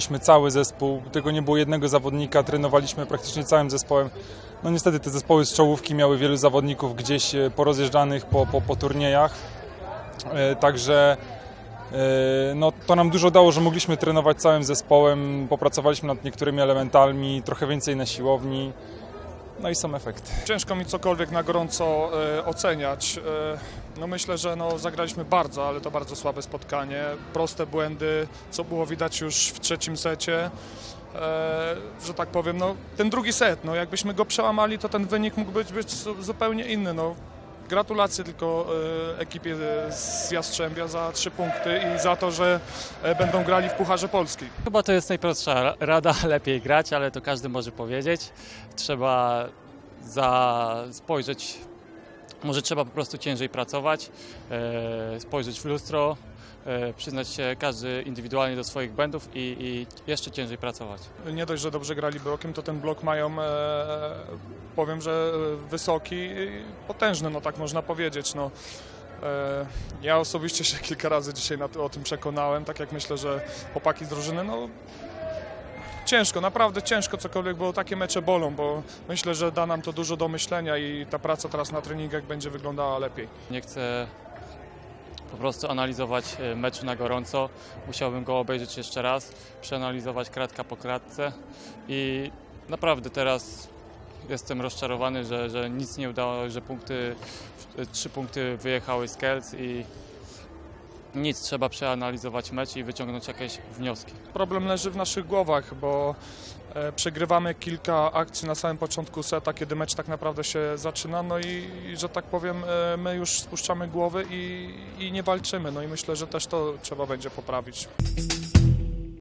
mieliśmy cały zespół, tego nie było jednego zawodnika, trenowaliśmy praktycznie całym zespołem. No niestety te zespoły z czołówki miały wielu zawodników gdzieś e, porozjeżdżanych po, po, po turniejach, E, także e, no, to nam dużo dało, że mogliśmy trenować całym zespołem, popracowaliśmy nad niektórymi elementami, trochę więcej na siłowni, no i są efekty. Ciężko mi cokolwiek na gorąco oceniać. No myślę, że no, zagraliśmy bardzo, ale to bardzo słabe spotkanie. Proste błędy, co było widać już w trzecim secie. E, że tak powiem, no, ten drugi set, no, jakbyśmy go przełamali, to ten wynik mógł być, być zu- zupełnie inny. No. Gratulacje tylko e, ekipie z Jastrzębia za trzy punkty i za to, że e, będą grali w Pucharze Polski. Chyba to jest najprostsza ra- rada, lepiej grać, ale to każdy może powiedzieć. Trzeba za spojrzeć, może trzeba po prostu ciężej pracować, e, spojrzeć w lustro, e, przyznać się każdy indywidualnie do swoich błędów i, i jeszcze ciężej pracować. nie dość, że dobrze grali blokiem, to ten blok mają, e, powiem, że wysoki potężny, no tak można powiedzieć. No. Ja osobiście się kilka razy dzisiaj o tym przekonałem, tak jak myślę, że chłopaki z drużyny, no ciężko, naprawdę ciężko cokolwiek, bo takie mecze bolą, bo myślę, że da nam to dużo do myślenia i ta praca teraz na treningach będzie wyglądała lepiej. Nie chcę po prostu analizować e, meczu na gorąco. Musiałbym go obejrzeć jeszcze raz, przeanalizować kratka po kratce i naprawdę teraz jestem rozczarowany, że, że nic nie udało, że punkty, e, trzy punkty wyjechały z Kielc i nic, trzeba przeanalizować mecz i wyciągnąć jakieś wnioski. Problem leży w naszych głowach, bo e, przegrywamy kilka akcji na samym początku seta, kiedy mecz tak naprawdę się zaczyna, no i, że tak powiem, e, my już spuszczamy głowy i, i nie walczymy, no i myślę, że też to trzeba będzie poprawić.